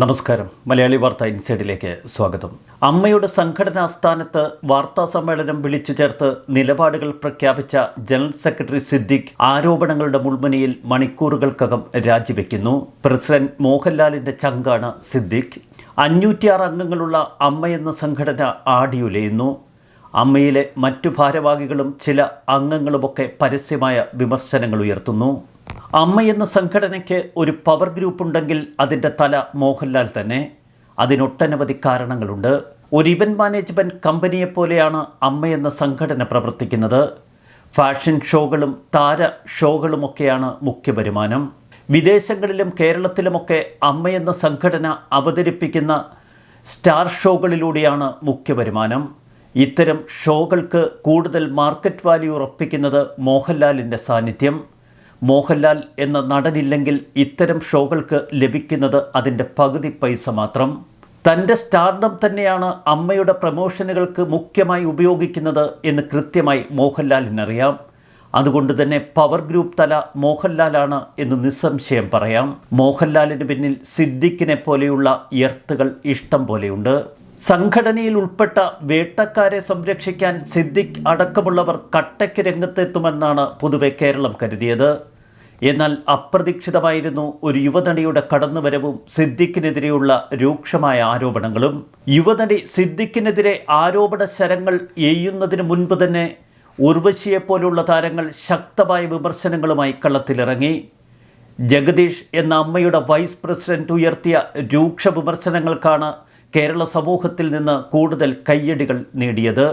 നമസ്കാരം. മലയാളി വാർത്ത ഇൻസൈഡിലേക്ക് സ്വാഗതം. അമ്മയുടെ സംഘടനാ സ്ഥാനത്ത് വാർത്താ സമ്മേളനം വിളിച്ചു ചേർത്ത് നിലപാടുകൾ പ്രഖ്യാപിച്ച ജനറൽ സെക്രട്ടറി സിദ്ദിഖ് ആരോപണങ്ങളുടെ മുൾമുനയിൽ മണിക്കൂറുകൾക്കകം രാജിവെക്കുന്നു. പ്രസിഡന്റ് മോഹൻലാലിന്റെ ചങ്കാണ് സിദ്ദിഖ്. അഞ്ഞൂറ്റിയാറ് അംഗങ്ങളുള്ള അമ്മയെന്ന സംഘടന ആടിയുലയുന്നു. അമ്മയിലെ മറ്റു ഭാരവാഹികളും ചില അംഗങ്ങളുമൊക്കെ പരസ്യമായ വിമർശനങ്ങൾ ഉയർത്തുന്നു. അമ്മ എന്ന സംഘടനയ്ക്ക് ഒരു പവർ ഗ്രൂപ്പ് ഉണ്ടെങ്കിൽ അതിന്റെ തല മോഹൻലാൽ തന്നെ. അതിനൊട്ടനവധി കാരണങ്ങളുണ്ട്. ഒരു ഇവന്റ് മാനേജ്മെന്റ് കമ്പനിയെപ്പോലെയാണ് അമ്മ എന്ന സംഘടന പ്രവർത്തിക്കുന്നത്. ഫാഷൻ ഷോകളും താര ഷോകളുമൊക്കെയാണ് മുഖ്യ വരുമാനം. വിദേശങ്ങളിലും കേരളത്തിലുമൊക്കെ അമ്മ എന്ന സംഘടന അവതരിപ്പിക്കുന്ന സ്റ്റാർ ഷോകളിലൂടെയാണ് മുഖ്യ വരുമാനം. ഇത്തരം ഷോകൾക്ക് കൂടുതൽ മാർക്കറ്റ് വാല്യൂ ഉറപ്പിക്കുന്നത് മോഹൻലാലിന്റെ സാന്നിധ്യം. മോഹൻലാൽ എന്ന നടനില്ലെങ്കിൽ ഇത്തരം ഷോകൾക്ക് ലഭിക്കുന്നത് അതിന്റെ പകുതി പൈസ മാത്രം. തന്റെ സ്റ്റാർഡം തന്നെയാണ് അമ്മയുടെ പ്രമോഷനുകൾക്ക് മുഖ്യമായി ഉപയോഗിക്കുന്നത് എന്ന് കൃത്യമായി മോഹൻലാലിനറിയാം. അതുകൊണ്ട് തന്നെ പവർ ഗ്രൂപ്പ് തല മോഹൻലാലാണ് എന്ന് നിസ്സംശയം പറയാം. മോഹൻലാലിന് പിന്നിൽ സിദ്ദിഖിനെ പോലെയുള്ള എർത്തുകൾ ഇഷ്ടം പോലെയുണ്ട്. സംഘടനയിൽ ഉൾപ്പെട്ട വേട്ടക്കാരെ സംരക്ഷിക്കാൻ സിദ്ദിഖ് അടക്കമുള്ളവർ കട്ടയ്ക്ക് രംഗത്തെത്തുമെന്നാണ് പൊതുവെ കേരളം കരുതിയത്. എന്നാൽ അപ്രതീക്ഷിതമായിരുന്നു ഒരു യുവനടിയുടെ കടന്നുവരവും സിദ്ദിഖിനെതിരെയുള്ള രൂക്ഷമായ ആരോപണങ്ങളും. യുവനടി സിദ്ദിഖിനെതിരെ ആരോപണ ശരങ്ങൾ എയ്യുന്നതിന് മുൻപ് തന്നെ ഉർവശിയെപ്പോലുള്ള താരങ്ങൾ ശക്തമായ വിമർശനങ്ങളുമായി കള്ളത്തിലിറങ്ങി ജഗദീഷ് എന്ന അമ്മയുടെ വൈസ് പ്രസിഡന്റ് ഉയർത്തിയ രൂക്ഷ വിമർശനങ്ങൾക്കാണ് കേരള സമൂഹത്തിൽ നിന്ന് കൂടുതൽ കയ്യടികൾ നേടിയത്.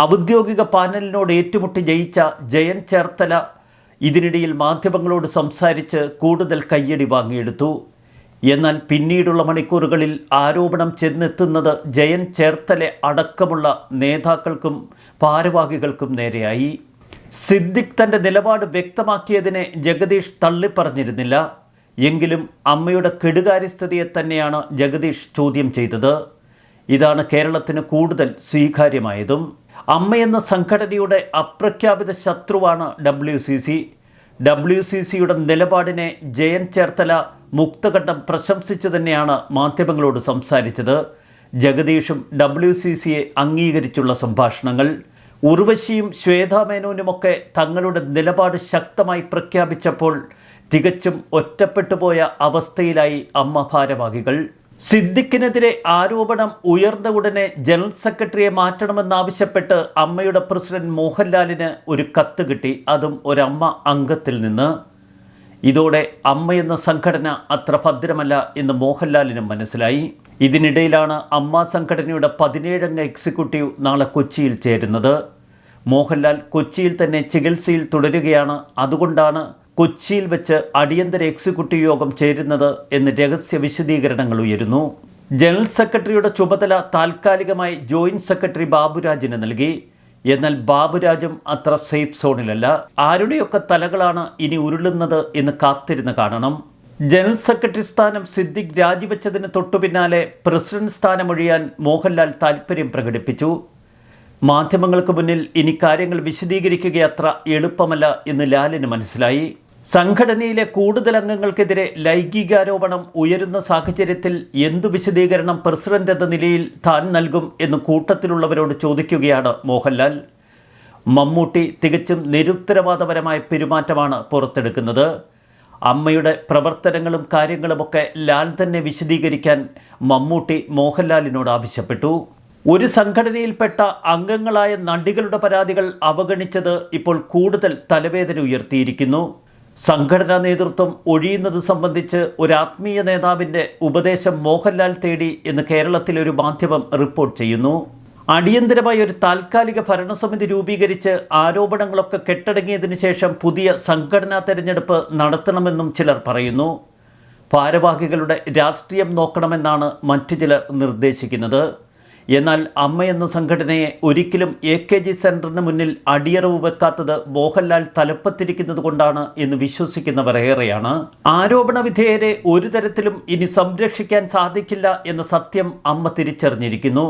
ഔദ്യോഗിക പാനലിനോട് ഏറ്റുമുട്ടി ജയിച്ച ജയൻ ചേർത്തല ഇതിനിടയിൽ മാധ്യമങ്ങളോട് സംസാരിച്ച് കൂടുതൽ കയ്യടി വാങ്ങിയെടുത്തു. എന്നാൽ പിന്നീടുള്ള മണിക്കൂറുകളിൽ ആരോപണം ചെന്നെത്തുന്നത് ജയൻ ചേർത്തലെ അടക്കമുള്ള നേതാക്കൾക്കും ഭാരവാഹികൾക്കും നേരെയായി. സിദ്ദിഖ് തന്റെ നിലപാട് വ്യക്തമാക്കിയതിനെ ജഗദീഷ് തള്ളിപ്പറഞ്ഞിരുന്നില്ല. എങ്കിലും അമ്മയുടെ കെടുകാര്യസ്ഥിതിയെ തന്നെയാണ് ജഗദീഷ് ചോദ്യം ചെയ്തത്. ഇതാണ് കേരളത്തിന് കൂടുതൽ സ്വീകാര്യമായതും. അമ്മയെന്ന സംഘടനയുടെ അപ്രഖ്യാപിത ശത്രുവാണ് W C C. W C സിയുടെ നിലപാടിനെ ജയൻ ചേർത്തല മുക്തഘട്ടം പ്രശംസിച്ചു തന്നെയാണ് മാധ്യമങ്ങളോട് സംസാരിച്ചത്. ജഗദീഷും ഡബ്ല്യു സി സിയെ അംഗീകരിച്ചുള്ള സംഭാഷണങ്ങൾ. ഉർവശിയും ശ്വേതാ മേനോനുമൊക്കെ തങ്ങളുടെ നിലപാട് ശക്തമായി പ്രഖ്യാപിച്ചപ്പോൾ തികച്ചും ഒറ്റപ്പെട്ടുപോയ അവസ്ഥയിലായി അമ്മ ഭാരവാഹികൾ. സിദ്ദിഖിനെതിരെ ആരോപണം ഉയർന്ന ഉടനെ ജനറൽ സെക്രട്ടറിയെ മാറ്റണമെന്നാവശ്യപ്പെട്ട് അമ്മയുടെ പ്രസിഡന്റ് മോഹൻലാലിന് ഒരു കത്ത് കിട്ടി. അതും ഒരമ്മ അംഗത്തിൽ നിന്ന്. ഇതോടെ അമ്മയെന്ന സംഘടന അത്ര ഭദ്രമല്ല എന്ന് മോഹൻലാലിന് മനസ്സിലായി. ഇതിനിടയിലാണ് അമ്മ സംഘടനയുടെ പതിനേഴംഗ എക്സിക്യൂട്ടീവ് നാളെ കൊച്ചിയിൽ ചേരുന്നത്. മോഹൻലാൽ കൊച്ചിയിൽ തന്നെ ചികിത്സയിൽ തുടരുകയാണ്. അതുകൊണ്ടാണ് കൊച്ചിയിൽ വെച്ച് അടിയന്തര എക്സിക്യൂട്ടീവ് യോഗം ചേരുന്നത് എന്ന് രഹസ്യ വിശദീകരണങ്ങൾ ഉയരുന്നു. ജനറൽ സെക്രട്ടറിയുടെ ചുമതല താൽക്കാലികമായി ജോയിന്റ് സെക്രട്ടറി ബാബുരാജിന് നൽകി. എന്നാൽ ബാബുരാജും അത്ര സേഫ് സോണിലല്ല. ആരുടെയൊക്കെ തലകളാണ് ഇനി ഉരുളുന്നത് എന്ന് കാത്തിരുന്ന് കാണണം. ജനറൽ സെക്രട്ടറി സ്ഥാനം സിദ്ദിഖ് രാജിവെച്ചതിന് തൊട്ടു പിന്നാലെ പ്രസിഡന്റ് സ്ഥാനമൊഴിയാൻ മോഹൻലാൽ താൽപ്പര്യം പ്രകടിപ്പിച്ചു. മാധ്യമങ്ങൾക്ക് മുന്നിൽ ഇനി കാര്യങ്ങൾ വിശദീകരിക്കുക അത്ര എളുപ്പമല്ല എന്ന് ലാലിന് മനസ്സിലായി. സംഘടനയിലെ കൂടുതൽ അംഗങ്ങൾക്കെതിരെ ലൈംഗികാരോപണം ഉയരുന്ന സാഹചര്യത്തിൽ എന്തു വിശദീകരണം പ്രസിഡന്റ് എന്ന നിലയിൽ താൻ നൽകും എന്ന് കൂട്ടത്തിലുള്ളവരോട് ചോദിക്കുകയാണ് മോഹൻലാൽ. മമ്മൂട്ടി തികച്ചും നിരുത്തരവാദപരമായ പെരുമാറ്റമാണ് പുറത്തെടുക്കുന്നത്. അമ്മയുടെ പ്രവർത്തനങ്ങളും കാര്യങ്ങളുമൊക്കെ ലാൽ തന്നെ വിശദീകരിക്കാൻ മമ്മൂട്ടി മോഹൻലാലിനോട് ആവശ്യപ്പെട്ടു. ഒരു സംഘടനയിൽപ്പെട്ട അംഗങ്ങളായ നടികളുടെ പരാതികൾ അവഗണിച്ചത് ഇപ്പോൾ കൂടുതൽ തലവേദന ഉയർത്തിയിരിക്കുന്നു. സംഘടനാ നേതൃത്വം ഒഴിയുന്നത് സംബന്ധിച്ച് ഒരു ആത്മീയ നേതാവിന്റെ ഉപദേശം മോഹൻലാൽ തേടി എന്ന് കേരളത്തിലെ ഒരു മാധ്യമം റിപ്പോർട്ട് ചെയ്യുന്നു. അടിയന്തരമായി ഒരു താൽക്കാലിക ഭരണസമിതി രൂപീകരിച്ച് ആരോപണങ്ങളൊക്കെ കെട്ടടങ്ങിയതിനു ശേഷം പുതിയ സംഘടനാ തെരഞ്ഞെടുപ്പ് നടത്തണമെന്നും ചിലർ പറയുന്നു. ഭാരവാഹികളുടെ രാഷ്ട്രീയം നോക്കണമെന്നാണ് മറ്റു ചിലർ നിർദ്ദേശിക്കുന്നത്. എന്നാൽ അമ്മയെന്ന സംഘടനയെ ഒരിക്കലും എ കെ ജി സെന്ററിന് മുന്നിൽ അടിയറവ് വെക്കാത്തത് മോഹൻലാൽ തലപ്പത്തിരിക്കുന്നത് കൊണ്ടാണ് എന്ന് വിശ്വസിക്കുന്നവർ ഏറെയാണ്. ആരോപണ വിധേയരെ ഒരു തരത്തിലും ഇനി സംരക്ഷിക്കാൻ സാധിക്കില്ല എന്ന സത്യം അമ്മ തിരിച്ചറിഞ്ഞിരിക്കുന്നു.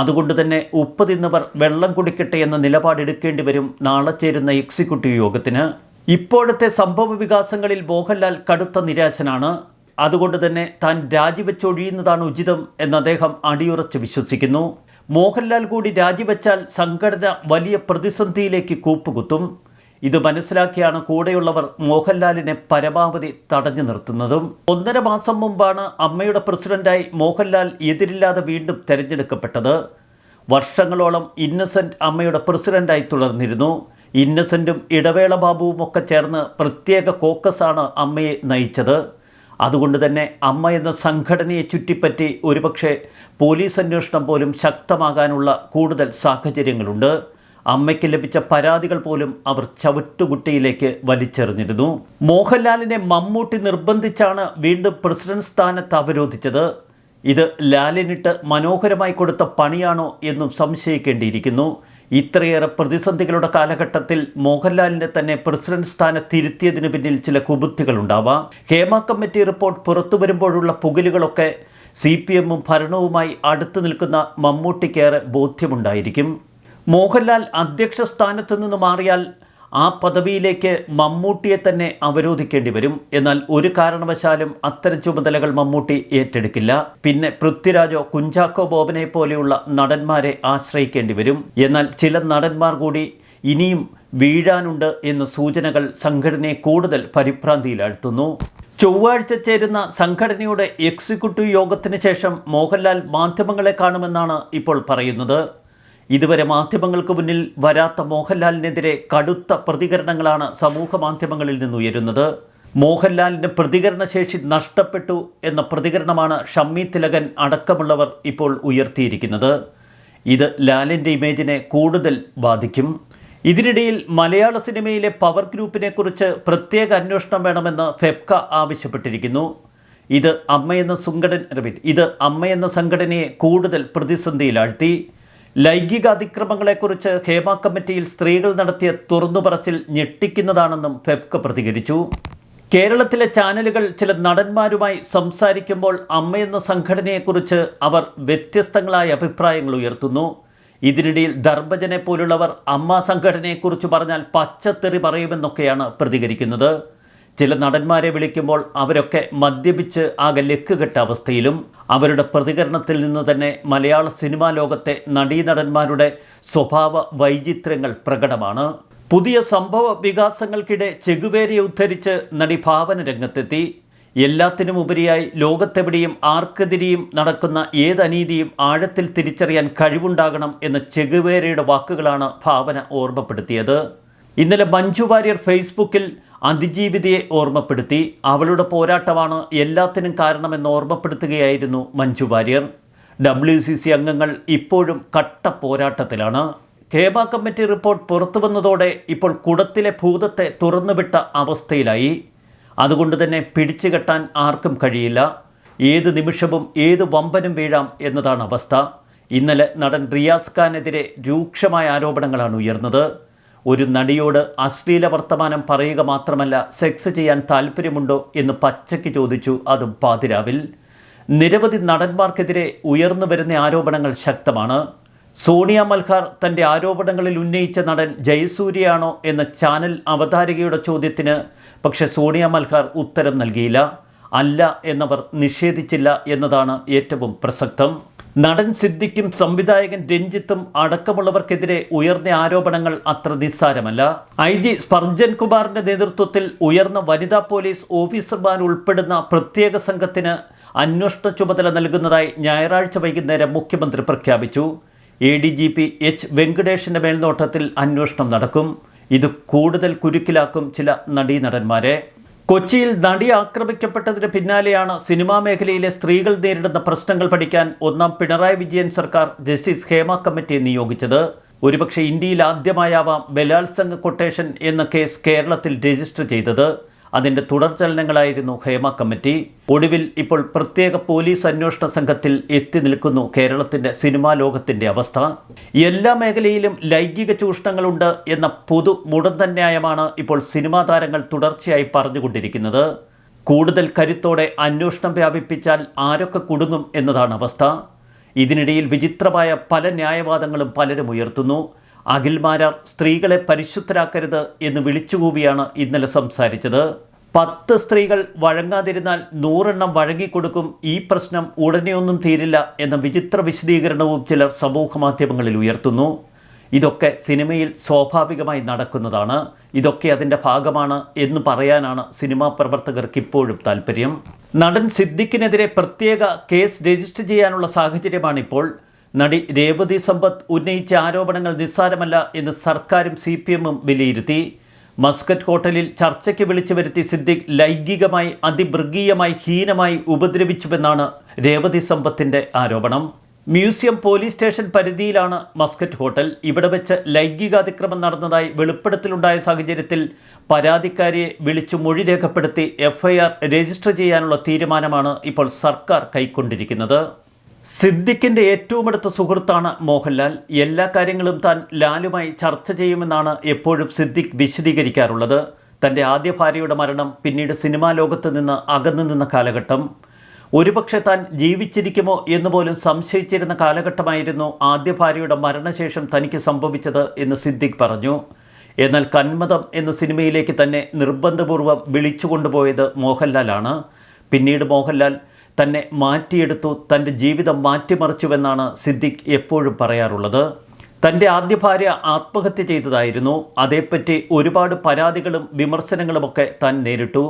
അതുകൊണ്ട് തന്നെ ഉപ്പ് തിന്നവർ വെള്ളം കുടിക്കട്ടെ എന്ന നിലപാടെടുക്കേണ്ടി വരും നാളെ ചേരുന്ന എക്സിക്യൂട്ടീവ് യോഗത്തിന്. ഇപ്പോഴത്തെ സംഭവ വികാസങ്ങളിൽ മോഹൻലാൽ കടുത്ത നിരാശനാണ്. അതുകൊണ്ട് തന്നെ താൻ രാജിവെച്ചൊഴിയുന്നതാണ് ഉചിതം എന്ന് അദ്ദേഹം അടിയുറച്ച് വിശ്വസിക്കുന്നു. മോഹൻലാൽ കൂടി രാജിവെച്ചാൽ സംഘടന വലിയ പ്രതിസന്ധിയിലേക്ക് കൂപ്പുകുത്തും. ഇത് മനസ്സിലാക്കിയാണ് കൂടെയുള്ളവർ മോഹൻലാലിനെ പരമാവധി തടഞ്ഞു നിർത്തുന്നതും. ഒന്നര മാസം മുമ്പാണ് അമ്മയുടെ പ്രസിഡന്റായി മോഹൻലാൽ എതിരില്ലാതെ വീണ്ടും തെരഞ്ഞെടുക്കപ്പെട്ടത്. വർഷങ്ങളോളം ഇന്നസെന്റ് അമ്മയുടെ പ്രസിഡന്റായി തുടർന്നിരുന്നു. ഇന്നസെന്റും ഇടവേള ബാബുവും ഒക്കെ ചേർന്ന് പ്രത്യേക കോക്കസാണ് അമ്മയെ നയിച്ചത്. അതുകൊണ്ട് തന്നെ അമ്മ എന്ന സംഘടനയെ ചുറ്റിപ്പറ്റി ഒരുപക്ഷെ പോലീസ് അന്വേഷണം പോലും ശക്തമാകാനുള്ള കൂടുതൽ സാഹചര്യങ്ങളുണ്ട്. അമ്മയ്ക്ക് ലഭിച്ച പരാതികൾ പോലും അവർ ചവിട്ടുകുട്ടിയിലേക്ക് വലിച്ചെറിഞ്ഞിരുന്നു. മോഹൻലാലിനെ മമ്മൂട്ടി നിർബന്ധിച്ചാണ് വീണ്ടും പ്രസിഡന്റ് സ്ഥാനത്ത് അവരോധിച്ചത്. ഇത് ലാലിനിട്ട് മനോഹരമായി കൊടുത്ത പണിയാണോ എന്നും സംശയിക്കേണ്ടിയിരിക്കുന്നു. ഇത്രയേറെ പ്രതിസന്ധികളുടെ കാലഘട്ടത്തിൽ മോഹൻലാലിനെ തന്നെ പ്രസിഡന്റ് സ്ഥാനത്തിരുത്തിയതിനു പിന്നിൽ ചില കുബുദ്ധികളുണ്ടാവാം. ഹേമ കമ്മിറ്റി റിപ്പോർട്ട് പുറത്തു വരുമ്പോഴുള്ള പുകലുകളൊക്കെ സി പി എമ്മും ഭരണവുമായി അടുത്തു നിൽക്കുന്ന മമ്മൂട്ടിക്കേറെ ബോധ്യമുണ്ടായിരിക്കും. മോഹൻലാൽ അധ്യക്ഷ സ്ഥാനത്ത് നിന്ന് മാറിയാൽ ആ പദവിയിലേക്ക് മമ്മൂട്ടിയെ തന്നെ അവരോധിക്കേണ്ടി വരും. എന്നാൽ ഒരു കാരണവശാലും അത്തരം ചുമതലകൾ മമ്മൂട്ടി ഏറ്റെടുക്കില്ല. പിന്നെ പൃഥ്വിരാജോ കുഞ്ചാക്കോ ബോബനെ പോലെയുള്ള നടന്മാരെ ആശ്രയിക്കേണ്ടി വരും. എന്നാൽ ചില നടന്മാർ കൂടി ഇനിയും വീഴാനുണ്ട് എന്ന സൂചനകൾ സംഘടനയെ കൂടുതൽ പരിഭ്രാന്തിയിലാഴ്ത്തുന്നു. ചൊവ്വാഴ്ച ചേരുന്ന സംഘടനയുടെ എക്സിക്യൂട്ടീവ് യോഗത്തിന് ശേഷം മോഹൻലാൽ മാധ്യമങ്ങളെ കാണുമെന്നാണ് ഇപ്പോൾ പറയുന്നത്. ഇതുവരെ മാധ്യമങ്ങൾക്ക് മുന്നിൽ വരാത്ത മോഹൻലാലിനെതിരെ കടുത്ത പ്രതികരണങ്ങളാണ് സമൂഹ മാധ്യമങ്ങളിൽ നിന്നുയരുന്നത് മോഹൻലാലിന് പ്രതികരണശേഷി നഷ്ടപ്പെട്ടു എന്ന പ്രതികരണമാണ് ഷമ്മി തിലകൻ അടക്കമുള്ളവർ ഇപ്പോൾ ഉയർത്തിയിരിക്കുന്നത്. ഇത് ലാലിന്റെ ഇമേജിനെ കൂടുതൽ ബാധിക്കും. ഇതിനിടയിൽ മലയാള സിനിമയിലെ പവർ ഗ്രൂപ്പിനെക്കുറിച്ച് പ്രത്യേക അന്വേഷണം വേണമെന്ന് ഫെബ്ക ആവശ്യപ്പെട്ടിരിക്കുന്നു. ഇത് അമ്മയെന്ന സംഘടന ഇത് അമ്മയെന്ന സംഘടനയെ കൂടുതൽ പ്രതിസന്ധിയിലാഴ്ത്തി. ലൈംഗിക അതിക്രമങ്ങളെക്കുറിച്ച് ഹേമ കമ്മിറ്റിയിൽ സ്ത്രീകൾ നടത്തിയ തുറന്നുപറച്ചിൽ ഞെട്ടിക്കുന്നതാണെന്നും ഫെബ്ക പ്രതികരിച്ചു. കേരളത്തിലെ ചാനലുകൾ ചില നടന്മാരുമായി സംസാരിക്കുമ്പോൾ അമ്മയെന്ന സംഘടനയെക്കുറിച്ച് അവർ വ്യത്യസ്തങ്ങളായ അഭിപ്രായങ്ങൾ ഉയർത്തുന്നു. ഇതിനിടയിൽ ധർമ്മജനെ പോലുള്ളവർ അമ്മ സംഘടനയെക്കുറിച്ച് പറഞ്ഞാൽ പച്ചത്തെറി പറയുമെന്നൊക്കെയാണ് പ്രതികരിക്കുന്നത്. ചില നടന്മാരെ വിളിക്കുമ്പോൾ അവരൊക്കെ മദ്യപിച്ച് ആകെ ലക്കുകെട്ട അവസ്ഥയിലും അവരുടെ പ്രതികരണത്തിൽ നിന്ന് തന്നെ മലയാള സിനിമാ ലോകത്തെ നടീനടന്മാരുടെ സ്വഭാവ വൈചിത്ര്യങ്ങൾ പ്രകടമാണ്. പുതിയ സംഭവ വികാസങ്ങൾക്കിടെ ചെകുവേരിയെ ഉദ്ധരിച്ച് നടി ഭാവന രംഗത്തെത്തി. എല്ലാത്തിനും ഉപരിയായി ലോകത്തെവിടെയും ആർക്കെതിരെയും നടക്കുന്ന ഏതനീതിയും ആഴത്തിൽ തിരിച്ചറിയാൻ കഴിവുണ്ടാകണം എന്ന ചെകുവേരയുടെ വാക്കുകളാണ് ഭാവന ഓർമ്മപ്പെടുത്തിയത്. ഇന്നലെ മഞ്ജു വാര്യർ ഫേസ്ബുക്കിൽ അതിജീവിതയെ ഓർമ്മപ്പെടുത്തി അവളുടെ പോരാട്ടമാണ് എല്ലാത്തിനും കാരണമെന്ന് ഓർമ്മപ്പെടുത്തുകയായിരുന്നു Manju Warrier. W C C അംഗങ്ങൾ ഇപ്പോഴും കട്ട പോരാട്ടത്തിലാണ്. കേബ കമ്മിറ്റി റിപ്പോർട്ട് പുറത്തു വന്നതോടെ ഇപ്പോൾ കുടത്തിലെ ഭൂതത്തെ തുറന്നുവിട്ട അവസ്ഥയിലായി. അതുകൊണ്ട് തന്നെ പിടിച്ചുകെട്ടാൻ ആർക്കും കഴിയില്ല. ഏത് നിമിഷവും ഏത് വമ്പനും വീഴാം എന്നതാണ് അവസ്ഥ. ഇന്നലെ നടൻ റിയാസ് ഖാനെതിരെ രൂക്ഷമായ ആരോപണങ്ങളാണ് ഉയർന്നത്. ഒരു നടിയോട് അശ്ലീല വർത്തമാനം പറയുക മാത്രമല്ല സെക്സ് ചെയ്യാൻ താല്പര്യമുണ്ടോ എന്ന് പച്ചയ്ക്ക് ചോദിച്ചു അതും പാതിരാവിൽ. നിരവധി നടന്മാർക്കെതിരെ ഉയർന്നു വരുന്ന ആരോപണങ്ങൾ ശക്തമാണ്. സോണിയ മൽഹാർ തന്റെ ആരോപണങ്ങളിൽ ഉന്നയിച്ച നടൻ ജയസൂര്യയാണോ എന്ന ചാനൽ അവതാരികയുടെ ചോദ്യത്തിന് പക്ഷേ സോണിയ മൽഹാർ ഉത്തരം നൽകിയില്ല. അല്ല എന്നവർ നിഷേധിച്ചില്ല എന്നതാണ് ഏറ്റവും പ്രസക്തം. നടൻ സിദ്ദിഖും സംവിധായകൻ രഞ്ജിത്തും അടക്കമുള്ളവർക്കെതിരെ ഉയർന്ന ആരോപണങ്ങൾ അത്ര നിസ്സാരമല്ല. ഐ ജി സ്പർജൻ കുമാറിന്റെ നേതൃത്വത്തിൽ ഉയർന്ന വനിതാ പോലീസ് ഓഫീസർമാർ ഉൾപ്പെടുന്ന പ്രത്യേക സംഘത്തിന് അന്വേഷണ ചുമതല നൽകുന്നതായി ഞായറാഴ്ച വൈകുന്നേരം മുഖ്യമന്ത്രി പ്രഖ്യാപിച്ചു. A D G P H വെങ്കടേഷിന്റെ മേൽനോട്ടത്തിൽ അന്വേഷണം നടക്കും. ഇത് കൂടുതൽ കുരുക്കിലാക്കും ചില നടീനടന്മാരെ. കൊച്ചിയിൽ നടി ആക്രമിക്കപ്പെട്ടതിന് പിന്നാലെയാണ് സിനിമാ മേഖലയിലെ സ്ത്രീകൾ നേരിടുന്ന പ്രശ്നങ്ങൾ പഠിക്കാൻ ഒന്നാം പിണറായി വിജയൻ സർക്കാർ ജസ്റ്റിസ് ഹേമ കമ്മിറ്റി നിയോഗിച്ചത്. ഒരുപക്ഷെ ഇന്ത്യയിൽ ആദ്യമായാവാം ബലാത്സംഗ കൊട്ടേഷൻ എന്ന കേസ് കേരളത്തിൽ രജിസ്റ്റർ ചെയ്തത്. അതിന്റെ തുടർചലനങ്ങളായിരുന്നു ഹേമ കമ്മിറ്റി. ഒടുവിൽ ഇപ്പോൾ പ്രത്യേക പോലീസ് അന്വേഷണ സംഘത്തിൽ എത്തി നിൽക്കുന്നു കേരളത്തിന്റെ സിനിമാ ലോകത്തിന്റെ അവസ്ഥ. എല്ലാ മേഖലയിലും ലൈംഗിക ചൂഷണങ്ങളുണ്ട് എന്ന പൊതു മുടന്തന്യായമാണ് ഇപ്പോൾ സിനിമാ താരങ്ങൾ തുടർച്ചയായി പറഞ്ഞുകൊണ്ടിരിക്കുന്നത്. കൂടുതൽ കരുത്തോടെ അന്വേഷണം വ്യാപിപ്പിച്ചാൽ ആരൊക്കെ കുടുങ്ങും എന്നതാണ് അവസ്ഥ. ഇതിനിടയിൽ വിചിത്രമായ പല ന്യായവാദങ്ങളും പലരും ഉയർത്തുന്നു. അഖിൽമാരാർ സ്ത്രീകളെ പരിശുദ്ധരാക്കരുത് എന്ന് വിളിച്ചുകൂവിയാണ് ഇന്നലെ സംസാരിച്ചത്. പത്ത് സ്ത്രീകൾ വഴങ്ങാതിരുന്നാൽ നൂറെണ്ണം വഴങ്ങിക്കൊടുക്കും. ഈ പ്രശ്നം ഉടനെയൊന്നും തീരില്ല എന്ന വിചിത്ര വിശദീകരണവും ചിലർ സമൂഹ മാധ്യമങ്ങളിൽ ഉയർത്തുന്നു. ഇതൊക്കെ സിനിമയിൽ സ്വാഭാവികമായി നടക്കുന്നതാണ്. ഇതൊക്കെ അതിന്റെ ഭാഗമാണ് എന്ന് പറയാനാണ് സിനിമാ പ്രവർത്തകർക്ക് ഇപ്പോഴും താല്പര്യം നടൻ സിദ്ദിഖിനെതിരെ പ്രത്യേക കേസ് രജിസ്റ്റർ ചെയ്യാനുള്ള സാഹചര്യമാണിപ്പോൾ. നടി രേവതി സമ്പത്ത് ഉന്നയിച്ച ആരോപണങ്ങൾ നിസ്സാരമല്ല എന്ന് സർക്കാരും സി പി എമ്മും വിലയിരുത്തി. മസ്കറ്റ് ഹോട്ടലിൽ ചർച്ചയ്ക്ക് വിളിച്ചു വരുത്തി സിദ്ദിഖ് ലൈംഗികമായി അതിമൃഗീയമായി ഹീനമായി ഉപദ്രവിച്ചുവെന്നാണ് രേവതി സമ്പത്തിന്റെ ആരോപണം. മ്യൂസിയം പോലീസ് സ്റ്റേഷൻ പരിധിയിലാണ് മസ്കറ്റ് ഹോട്ടൽ. ഇവിടെ വെച്ച് ലൈംഗികാതിക്രമം നടന്നതായി വെളിപ്പെടുത്തലുണ്ടായ സാഹചര്യത്തിൽ പരാതിക്കാരിയെ വിളിച്ചു മൊഴി രേഖപ്പെടുത്തി എഫ്ഐആർ രജിസ്റ്റർ ചെയ്യാനുള്ള തീരുമാനമാണ് ഇപ്പോൾ സർക്കാർ കൈക്കൊണ്ടിരിക്കുന്നത്. സിദ്ദിഖിന്റെ ഏറ്റവും അടുത്ത സുഹൃത്താണ് മോഹൻലാൽ. എല്ലാ കാര്യങ്ങളും താൻ ലാലുമായി ചർച്ച ചെയ്യുമെന്നാണ് എപ്പോഴും സിദ്ദിഖ് വിശദീകരിക്കാറുള്ളത്. തന്റെ ആദ്യ ഭാര്യയുടെ മരണം പിന്നീട് സിനിമാ ലോകത്ത് നിന്ന് അകന്നു നിന്ന കാലഘട്ടം. ഒരുപക്ഷെ താൻ ജീവിച്ചിരിക്കുമോ എന്ന് പോലും സംശയിച്ചിരുന്ന കാലഘട്ടമായിരുന്നു ആദ്യ ഭാര്യയുടെ മരണശേഷം തനിക്ക് സംഭവിച്ചത് എന്ന് സിദ്ദിഖ് പറഞ്ഞു. എന്നാൽ കന്മതം എന്ന സിനിമയിലേക്ക് തന്നെ നിർബന്ധപൂർവം വിളിച്ചു കൊണ്ടുപോയത് മോഹൻലാലാണ്. പിന്നീട് മോഹൻലാൽ തന്നെ മാറ്റിയെടുത്തു തന്റെ ജീവിതം മാറ്റിമറിച്ചുവെന്നാണ് സിദ്ദിഖ് എപ്പോഴും പറയാറുള്ളത്. തന്റെ ആദ്യ ഭാര്യ ആത്മഹത്യ ചെയ്തതായിരുന്നു. അതേപ്പറ്റി ഒരുപാട് പരാതികളും വിമർശനങ്ങളുമൊക്കെ താൻ നേരിട്ടു.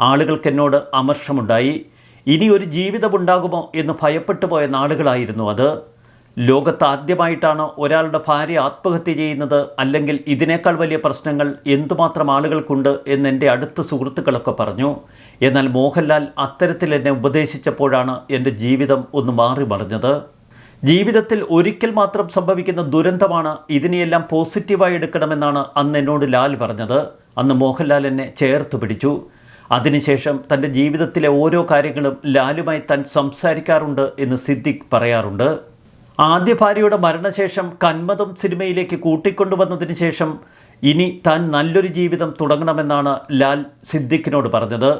ആളുകൾക്ക് എന്നോട് അമർഷമുണ്ടായി. ഇനി ഒരു ജീവിതമുണ്ടാകുമോ എന്ന് ഭയപ്പെട്ടു പോയ നാളുകളായിരുന്നു അത്. ലോകത്ത് ആദ്യമായിട്ടാണ് ഒരാളുടെ ഭാര്യ ആത്മഹത്യ ചെയ്യുന്നത് അല്ലെങ്കിൽ ഇതിനേക്കാൾ വലിയ പ്രശ്നങ്ങൾ എന്തുമാത്രം ആളുകൾക്കുണ്ട് എന്ന് എന്റെ അടുത്ത സുഹൃത്തുക്കളൊക്കെ പറഞ്ഞു. എന്നാൽ മോഹൻലാൽ അത്തരത്തിൽ എന്നെ ഉപദേശിച്ചപ്പോഴാണ് എന്റെ ജീവിതം ഒന്ന് മാറി മറിഞ്ഞത്. ജീവിതത്തിൽ ഒരിക്കൽ മാത്രം സംഭവിക്കുന്ന ദുരന്തമാണ് ഇതിനെയെല്ലാം പോസിറ്റീവായി എടുക്കണമെന്നാണ് അന്ന് എന്നോട് ലാൽ പറഞ്ഞത്. അന്ന് മോഹൻലാൽ എന്നെ ചേർത്ത് പിടിച്ചു. അതിനുശേഷം തന്റെ ജീവിതത്തിലെ ഓരോ കാര്യങ്ങളും ലാലുമായി താൻ സംസാരിക്കാറുണ്ട് എന്ന് സിദ്ദിഖ് പറയാറുണ്ട്. ആദ്യ ഭാര്യയുടെ മരണശേഷം കന്മതം സിനിമയിലേക്ക് കൂട്ടിക്കൊണ്ടുവന്നതിന് ശേഷം ഇനി താൻ നല്ലൊരു ജീവിതം തുടങ്ങണമെന്നാണ് ലാൽ സിദ്ദിഖിനോട് പറഞ്ഞത്.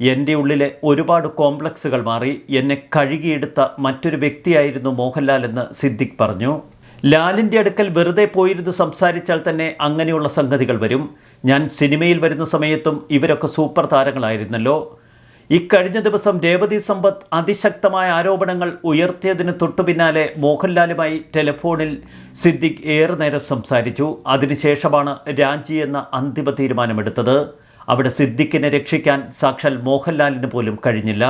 എന്റെ ഉള്ളിലെ ഒരുപാട് കോംപ്ലക്സുകൾ മാറി എന്നെ കഴുകിയെടുത്ത മറ്റൊരു വ്യക്തിയായിരുന്നു മോഹൻലാൽ എന്ന് സിദ്ദിഖ് പറഞ്ഞു. ലാലിന്റെ അടുക്കൽ വെറുതെ പോയിരുന്നു സംസാരിച്ചാൽ തന്നെ അങ്ങനെയുള്ള സംഗതികൾ വരും. ഞാൻ സിനിമയിൽ വരുന്ന സമയത്തും ഇവരൊക്കെ സൂപ്പർ താരങ്ങളായിരുന്നല്ലോ. ഇക്കഴിഞ്ഞ ദിവസം രേവതി സമ്പത്ത് അതിശക്തമായ ആരോപണങ്ങൾ ഉയർത്തിയതിന് തൊട്ടുപിന്നാലെ മോഹൻലാലുമായി ടെലിഫോണിൽ സിദ്ദിഖ് ഏറെ നേരം സംസാരിച്ചു. അതിനുശേഷമാണ് രാജി എന്ന അന്തിമ തീരുമാനമെടുത്തത്. അവിടെ സിദ്ദിഖിനെ രക്ഷിക്കാൻ സാക്ഷാൽ മോഹൻലാലിന് പോലും കഴിഞ്ഞില്ല.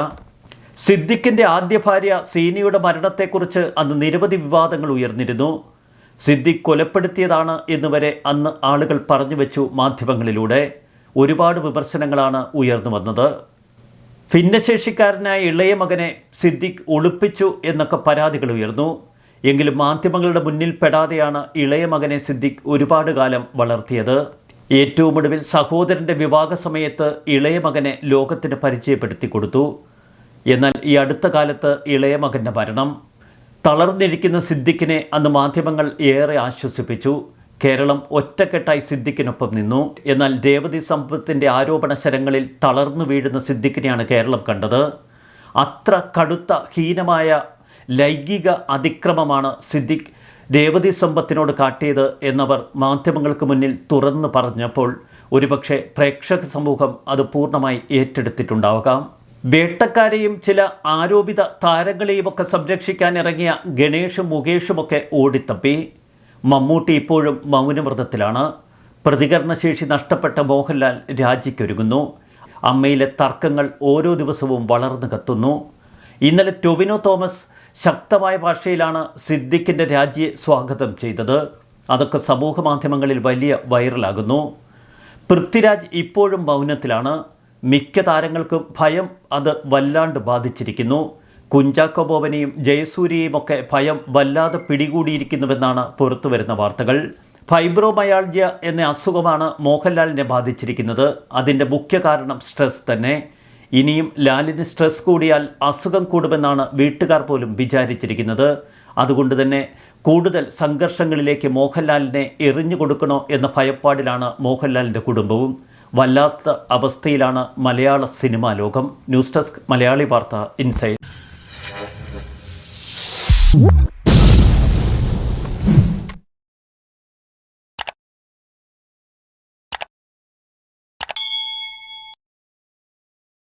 സിദ്ദിഖിന്റെ ആദ്യ ഭാര്യ സീനിയുടെ മരണത്തെക്കുറിച്ച് അന്ന് നിരവധി വിവാദങ്ങൾ ഉയർന്നിരുന്നു. സിദ്ദിഖ് കൊലപ്പെടുത്തിയതാണ് എന്നുവരെ അന്ന് ആളുകൾ പറഞ്ഞു വെച്ചു മാധ്യമങ്ങളിലൂടെ. ഒരുപാട് വിമർശനങ്ങളാണ് ഉയർന്നു വന്നത്. ഭിന്നശേഷിക്കാരനായ ഇളയ മകനെ സിദ്ദിഖ് ഒളിപ്പിച്ചു എന്നൊക്കെ പരാതികൾ ഉയർന്നു. എങ്കിലും മാധ്യമങ്ങളുടെ മുന്നിൽ പെടാതെയാണ് ഇളയ മകനെ സിദ്ദിഖ് ഒരുപാട് കാലം വളർത്തിയത്. ഏറ്റവും ഒടുവിൽ സഹോദരന്റെ വിവാഹ സമയത്ത് ഇളയ മകനെ ലോകത്തിന് പരിചയപ്പെടുത്തി കൊടുത്തു. എന്നാൽ ഈ അടുത്ത കാലത്ത് ഇളയ മകന്റെ മരണം. തളർന്നിരിക്കുന്ന സിദ്ദിഖിനെ അന്ന് മാധ്യമങ്ങൾ ഏറെ ആശ്വസിപ്പിച്ചു. കേരളം ഒറ്റക്കെട്ടായി സിദ്ദിഖിനൊപ്പം നിന്നു. എന്നാൽ രേവതി സമ്പത്തിന്റെ ആരോപണ ശരങ്ങളിൽ തളർന്നു വീഴുന്ന സിദ്ദിഖിനെയാണ് കേരളം കണ്ടത്. അത്ര കടുത്ത ഹീനമായ ലൈംഗിക അതിക്രമമാണ് സിദ്ദിഖ് രേവതി സമ്പത്തിനോട് കാട്ടിയത് എന്നവർ മാധ്യമങ്ങൾക്ക് മുന്നിൽ തുറന്നു പറഞ്ഞപ്പോൾ ഒരുപക്ഷെ പ്രേക്ഷക സമൂഹം അത് പൂർണമായി ഏറ്റെടുത്തിട്ടുണ്ടാവാം. വേട്ടക്കാരെയും ചില ആരോപിത താരങ്ങളെയുമൊക്കെ സംരക്ഷിക്കാൻ ഇറങ്ങിയ ഗണേഷും മുകേഷുമൊക്കെ ഓടിത്തപ്പി. മമ്മൂട്ടി ഇപ്പോഴും മൗനവ്രതത്തിലാണ്. പ്രതികരണശേഷി നഷ്ടപ്പെട്ട മോഹൻലാൽ രാജിക്കൊരുങ്ങുന്നു. അമ്മയിലെ തർക്കങ്ങൾ ഓരോ ദിവസവും വളർന്നു കത്തുന്നു. ഇന്നലെ ടൊവിനോ തോമസ് ശക്തമായ ഭാഷയിലാണ് സിദ്ദിഖിന്റെ രാജിയെ സ്വാഗതം ചെയ്തത്. അതൊക്കെ സമൂഹ മാധ്യമങ്ങളിൽ വലിയ വൈറലാകുന്നു. പൃഥ്വിരാജ് ഇപ്പോഴും മൗനത്തിലാണ്. മിക്ക താരങ്ങൾക്കും ഭയം അത് വല്ലാണ്ട് ബാധിച്ചിരിക്കുന്നു. കുഞ്ചാക്കോ ബോബനെയും ജയസൂര്യയും ഒക്കെ ഭയം വല്ലാതെ പിടികൂടിയിരിക്കുന്നുവെന്നാണ് പുറത്തുവരുന്ന വാർത്തകൾ. ഫൈബ്രോമയാൾജിയ എന്ന അസുഖമാണ് മോഹൻലാലിനെ ബാധിച്ചിരിക്കുന്നത്. അതിന്റെ മുഖ്യ കാരണം സ്ട്രെസ് തന്നെ. ഇനിയും ലാലിന് സ്ട്രെസ് കൂടിയാൽ അസുഖം കൂടുമെന്നാണ് വീട്ടുകാർ പോലും വിചാരിച്ചിരിക്കുന്നത്. അതുകൊണ്ട് തന്നെ കൂടുതൽ സംഘർഷങ്ങളിലേക്ക് മോഹൻലാലിനെ എറിഞ്ഞു കൊടുക്കണോ എന്ന ഭയപ്പാടിലാണ് മോഹൻലാലിന്റെ കുടുംബവും. വല്ലാത്ത അവസ്ഥയിലാണ് മലയാള സിനിമാ ലോകം. ന്യൂസ് ഡെസ്ക് മലയാളി വാർത്ത ഇൻസൈഡ്. Whoop.